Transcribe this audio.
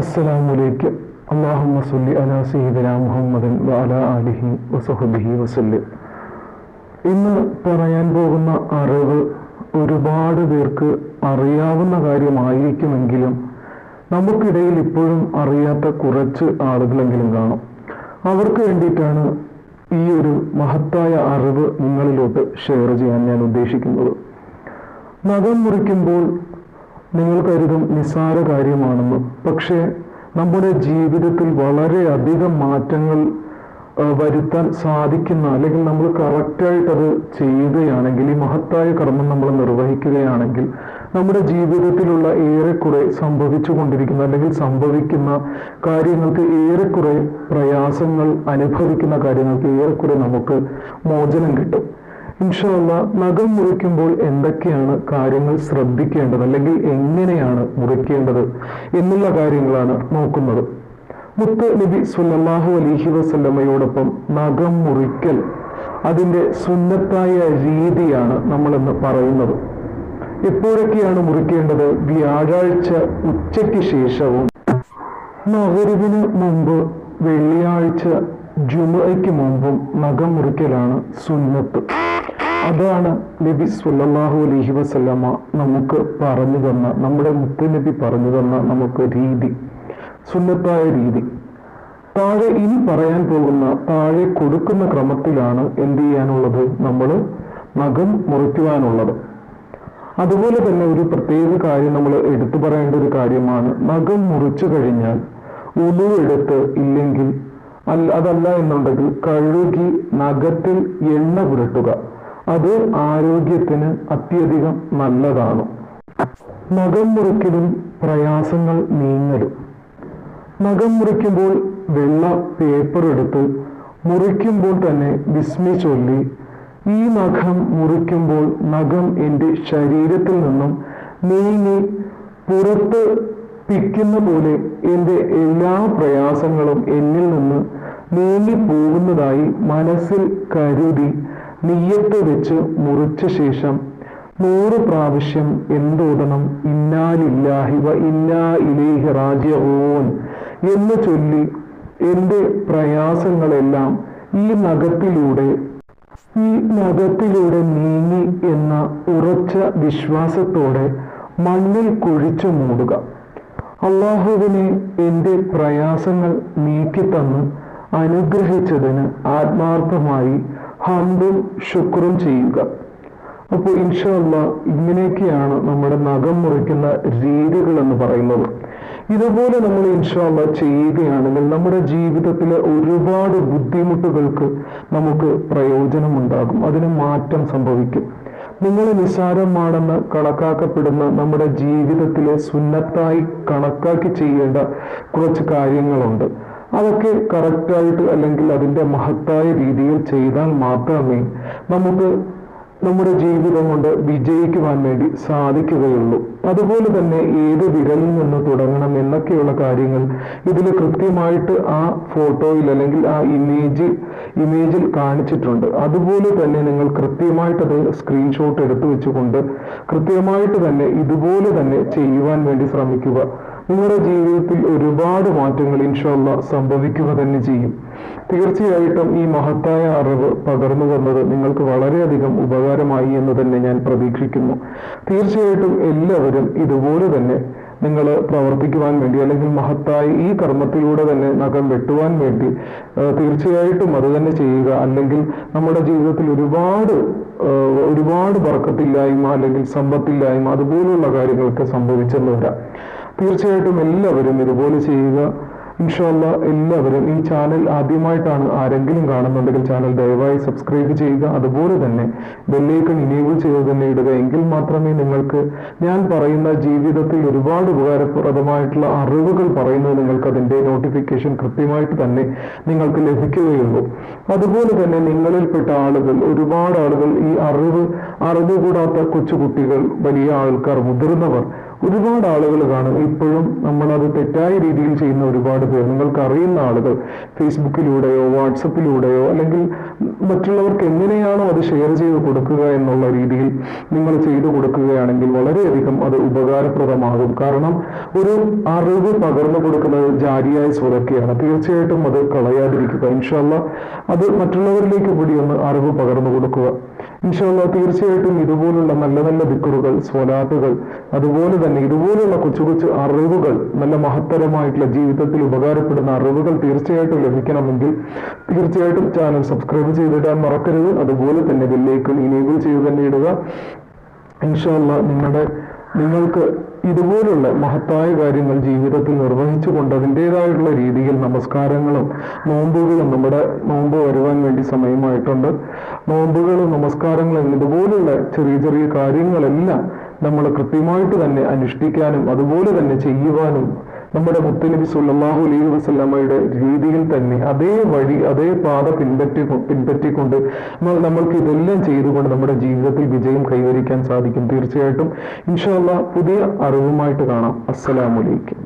അസ്സലാമലൈക്കും അള്ളാഹുമ്മ സല്ലി അലാ സയ്യിദിന മുഹമ്മദൻ വഅലാ ആലിഹി വസഹബിഹി വസല്ലം. ഇന്ന് പറയാൻ പോകുന്ന അറിവ് ഒരുപാട് പേർക്ക് അറിയാവുന്ന കാര്യമായിരിക്കുമെങ്കിലും നമുക്കിടയിൽ ഇപ്പോഴും അറിയാത്ത കുറച്ച് ആളുകളെങ്കിലും കാണും. അവർക്ക് വേണ്ടിയിട്ടാണ് ഈ ഒരു മഹത്തായ അറിവ് നിങ്ങളിലോട്ട് ഷെയർ ചെയ്യാൻ ഞാൻ ഉദ്ദേശിക്കുന്നത്. നഖം മുറിക്കുമ്പോൾ നിങ്ങൾ കരുതും നിസ്സാര കാര്യമാണെന്ന്. പക്ഷേ നമ്മുടെ ജീവിതത്തിൽ വളരെയധികം മാറ്റങ്ങൾ വരുത്താൻ സാധിക്കുന്ന അല്ലെങ്കിൽ നമ്മൾ കറക്റ്റായിട്ട് അത് ചെയ്യുകയാണെങ്കിൽ ഈ മഹത്തായ കർമ്മം നമ്മൾ നിർവഹിക്കുകയാണെങ്കിൽ നമ്മുടെ ജീവിതത്തിലുള്ള ഏറെക്കുറെ സംഭവിച്ചു കൊണ്ടിരിക്കുന്ന അല്ലെങ്കിൽ സംഭവിക്കുന്ന കാര്യങ്ങൾക്ക് ഏറെക്കുറെ പ്രയാസങ്ങൾ അനുഭവിക്കുന്ന കാര്യങ്ങൾക്ക് ഏറെക്കുറെ നമുക്ക് മോചനം കിട്ടും. ഇൻഷാല്ല നഖം മുറിക്കുമ്പോൾ എന്തൊക്കെയാണ് കാര്യങ്ങൾ ശ്രദ്ധിക്കേണ്ടത്? അല്ലെങ്കിൽ എങ്ങനെയാണ് മുറിക്കേണ്ടത് എന്നുള്ള കാര്യങ്ങളാണ് നോക്കുന്നത്. മുത്ത് നബി സുല്ലാഹു അലൈഹി വസല്ലമ്മയോടൊപ്പം നഖം മുറിക്കൽ അതിന്റെ സുന്നത്തായ രീതിയാണ് നമ്മളെന്ന് പറയുന്നത്. എപ്പോഴൊക്കെയാണ് മുറിക്കേണ്ടത്? വ്യാഴാഴ്ച ഉച്ചയ്ക്ക് ശേഷവും. മകരുവിന് മുമ്പ് വെള്ളിയാഴ്ച ജുമയ്ക്ക് മുമ്പും നഖം മുറിക്കലാണ് സുന്നത്ത്. അതാണ് നബി സുല്ലാഹു അലഹി വസല്ലമ നമുക്ക് പറഞ്ഞു തന്ന നമ്മുടെ മുത്തുനബി പറഞ്ഞു തന്ന നമുക്ക് രീതി സുന്നത്തായ രീതി. താഴെ ഇനി പറയാൻ പോകുന്ന താഴെ കൊടുക്കുന്ന ക്രമത്തിലാണ് എന്ത് ചെയ്യാനുള്ളത് നമ്മൾ നഖം മുറിക്കുവാനുള്ളത്. അതുപോലെ തന്നെ ഒരു പ്രത്യേക കാര്യം നമ്മൾ എടുത്തു പറയേണ്ട ഒരു കാര്യമാണ് നഖം മുറിച്ചു കഴിഞ്ഞാൽ ഉളു എടുത്ത് ഇല്ലെങ്കിൽ അതല്ല എന്നുണ്ടെങ്കിൽ കഴുകി നഖത്തിൽ എണ്ണ പുരട്ടുക. അത് ആരോഗ്യത്തിന് അത്യധികം നല്ലതാണ്. നഖം മുറിക്കലും പ്രയാസങ്ങൾ നീങ്ങലും. നഖം മുറിക്കുമ്പോൾ വെള്ള പേപ്പർ എടുത്ത് മുറിക്കുമ്പോൾ തന്നെ വിസ്മി ചൊല്ലി ഈ നഖം മുറിക്കുമ്പോൾ നഖം എന്റെ ശരീരത്തിൽ നിന്നും നീങ്ങി പുറത്ത് പിക്കുന്ന പോലെ എന്റെ എല്ലാ പ്രയാസങ്ങളും എന്നിൽ നിന്ന് നീങ്ങി പോകുന്നതായി മനസ്സിൽ കരുതി നീയത്ത് വെച്ച് മുറിച്ച ശേഷം നൂറ് പ്രാവശ്യം എന്തോടണം? ഇന്നാലില്ലാഹിവ ഇന്നാ ഇലൈഹി റാജിഊൻ എന്ന് ചൊല്ലി എന്റെ പ്രയാസങ്ങളെല്ലാം ഈ നഖത്തിലൂടെ ഈ നഖത്തിലൂടെ നീങ്ങി എന്ന ഉറച്ച വിശ്വാസത്തോടെ മണ്ണിൽ കുഴിച്ചു മൂടുക. അള്ളാഹുവിനെ എന്റെ പ്രയാസങ്ങൾ നീക്കിത്തന്ന് അനുഗ്രഹിച്ചതിന് ആത്മാർത്ഥമായി ഹംദും ശുക്രും ചെയ്യുക. അപ്പോൾ ഇൻഷല്ല ഇങ്ങനെയൊക്കെയാണ് നമ്മുടെ നഖം മുറിക്കുന്ന രീതികൾ എന്ന് പറയുന്നത്. ഇതുപോലെ നമ്മൾ ഇൻഷല്ല ചെയ്യുകയാണെങ്കിൽ നമ്മുടെ ജീവിതത്തിലെ ഒരുപാട് ബുദ്ധിമുട്ടുകൾക്ക് നമുക്ക് പ്രയോജനമുണ്ടാകും. അതിന് മാറ്റം സംഭവിക്കും. നിങ്ങൾ നിസ്സാരമാണെന്ന് കണക്കാക്കപ്പെടുന്ന നമ്മുടെ ജീവിതത്തിലെ സുന്നത്തായി കണക്കാക്കി ചെയ്യേണ്ട കുറച്ച് കാര്യങ്ങളുണ്ട്. അതൊക്കെ കറക്റ്റായിട്ട് അല്ലെങ്കിൽ അതിന്റെ മഹത്തായ രീതിയിൽ ചെയ്താൽ മാത്രമേ നമുക്ക് നമ്മുടെ ജീവിതം കൊണ്ട് വിജയിക്കുവാൻ വേണ്ടി സാധിക്കുകയുള്ളൂ. അതുപോലെ തന്നെ ഏത് വിരലിൽ നിന്ന് തുടങ്ങണം എന്നൊക്കെയുള്ള കാര്യങ്ങൾ ഇതിൽ കൃത്യമായിട്ട് ആ ഫോട്ടോയിൽ അല്ലെങ്കിൽ ആ ഇമേജ് ഇമേജിൽ കാണിച്ചിട്ടുണ്ട്. അതുപോലെ തന്നെ നിങ്ങൾ കൃത്യമായിട്ട് അത് സ്ക്രീൻഷോട്ട് എടുത്തു വെച്ചുകൊണ്ട് കൃത്യമായിട്ട് തന്നെ ഇതുപോലെ തന്നെ ചെയ്യുവാൻ വേണ്ടി ശ്രമിക്കുക. നിങ്ങളുടെ ജീവിതത്തിൽ ഒരുപാട് മാറ്റങ്ങൾ ഇൻഷല്ല സംഭവിക്കുക തന്നെ ചെയ്യും. തീർച്ചയായിട്ടും ഈ മഹത്തായ അറിവ് പകർന്നു തന്നത് നിങ്ങൾക്ക് വളരെയധികം ഉപകാരമായി എന്ന് തന്നെ ഞാൻ പ്രതീക്ഷിക്കുന്നു. തീർച്ചയായിട്ടും എല്ലാവരും ഇതുപോലെ തന്നെ നിങ്ങൾ പ്രവർത്തിക്കുവാൻ വേണ്ടി അല്ലെങ്കിൽ മഹത്തായി ഈ കർമ്മത്തിലൂടെ തന്നെ നഖം വെട്ടുവാൻ വേണ്ടി തീർച്ചയായിട്ടും അത് തന്നെ ചെയ്യുക. അല്ലെങ്കിൽ നമ്മുടെ ജീവിതത്തിൽ ഒരുപാട് ഒരുപാട് വർക്കത്തില്ലായ്മ അല്ലെങ്കിൽ സമ്പത്തില്ലായ്മ അതുപോലുള്ള കാര്യങ്ങളൊക്കെ സംഭവിച്ചെന്ന് വരാം. തീർച്ചയായിട്ടും എല്ലാവരും ഇതുപോലെ ചെയ്യുക. ഇൻഷാല്ല എല്ലാവരും ഈ ചാനൽ ആദ്യമായിട്ടാണ് ആരെങ്കിലും കാണുന്നുണ്ടെങ്കിൽ ചാനൽ ദയവായി സബ്സ്ക്രൈബ് ചെയ്യുക. അതുപോലെ തന്നെ ബെല്ലൈക്കൺ ഇനേബിൾ ചെയ്ത് തന്നെ ഇടുക. എങ്കിൽ മാത്രമേ നിങ്ങൾക്ക് ഞാൻ പറയുന്ന ജീവിതത്തിൽ ഒരുപാട് ഉപകാരപ്രദമായിട്ടുള്ള അറിവുകൾ പറയുന്നത് നിങ്ങൾക്ക് അതിന്റെ നോട്ടിഫിക്കേഷൻ കൃത്യമായിട്ട് തന്നെ നിങ്ങൾക്ക് ലഭിക്കുകയുള്ളൂ. അതുപോലെ തന്നെ നിങ്ങളിൽപ്പെട്ട ആളുകൾ ഒരുപാട് ആളുകൾ ഈ അറിവ് അറിവ് അറിഞ്ഞുകൂടാത്ത കൊച്ചുകുട്ടികൾ വലിയ ആൾക്കാർ മുതിർന്നവർ ഒരുപാട് ആളുകൾ കാണും. ഇപ്പോഴും നമ്മളത് തെറ്റായ രീതിയിൽ ചെയ്യുന്ന ഒരുപാട് പേർ. നിങ്ങൾക്ക് അറിയുന്ന ആളുകൾ ഫേസ്ബുക്കിലൂടെയോ വാട്സപ്പിലൂടെയോ അല്ലെങ്കിൽ മറ്റുള്ളവർക്ക് എങ്ങനെയാണോ അത് ഷെയർ ചെയ്ത് കൊടുക്കുക എന്നുള്ള രീതിയിൽ നിങ്ങൾ ചെയ്തു കൊടുക്കുകയാണെങ്കിൽ വളരെയധികം അത് ഉപകാരപ്രദമാകും. കാരണം ഒരു അറിവ് പകർന്നു കൊടുക്കുന്നത് ജാരിയായ സ്വതക്കെയാണ് തീർച്ചയായിട്ടും അത് കളയാതിരിക്കുക. ഇൻഷാല്ല അത് മറ്റുള്ളവരിലേക്ക് കൂടി ഒന്ന് അറിവ് പകർന്നു കൊടുക്കുക. ഇൻഷാല്ല തീർച്ചയായിട്ടും ഇതുപോലുള്ള നല്ല നല്ല ദിക്കറുകൾ സ്വലാത്തുകൾ അതുപോലെ തന്നെ ഇതുപോലുള്ള കൊച്ചു കൊച്ചു അറിവുകൾ നല്ല മഹത്തരമായിട്ടുള്ള ജീവിതത്തിൽ ഉപകാരപ്പെടുന്ന അറിവുകൾ തീർച്ചയായിട്ടും ലഭിക്കണമെങ്കിൽ തീർച്ചയായിട്ടും ചാനൽ സബ്സ്ക്രൈബ് ചെയ്തിടാൻ മറക്കരുത്. അതുപോലെ തന്നെ ബെല്ലേക്കൺ ഇനേബിൾ ചെയ്ത് തന്നെ ഇടുക. ഇൻഷാല്ല നിങ്ങളുടെ നിങ്ങൾക്ക് ഇതുപോലുള്ള മഹത്തായ കാര്യങ്ങൾ ജീവിതത്തിൽ നിർവഹിച്ചുകൊണ്ട് അതിന്റെതായിട്ടുള്ള രീതിയിൽ നമസ്കാരങ്ങളും നോമ്പുകളും നമ്മുടെ നോമ്പ് വരുവാൻ വേണ്ടി സമയമായിട്ടുണ്ട്. നോമ്പുകളും നമസ്കാരങ്ങളും ഇതുപോലുള്ള ചെറിയ ചെറിയ കാര്യങ്ങളെല്ലാം നമ്മൾ കൃത്യമായിട്ട് തന്നെ അനുഷ്ഠിക്കാനും അതുപോലെ തന്നെ ചെയ്യുവാനും നമ്മുടെ മുത്തനബി സുല്ലാഹു അലൈഹി വസല്ലമയുടെ രീതിയിൽ തന്നെ അതേ വഴി അതേ പാത പിൻപറ്റി പിൻപറ്റിക്കൊണ്ട് നമ്മൾ നമ്മൾക്ക് ഇതെല്ലാം ചെയ്തുകൊണ്ട് നമ്മുടെ ജീവിതത്തിൽ വിജയം കൈവരിക്കാൻ സാധിക്കും. തീർച്ചയായിട്ടും ഇൻഷാല്ല പുതിയ അറിവുമായിട്ട് കാണാം. അസ്സലാമു അലൈക്കും.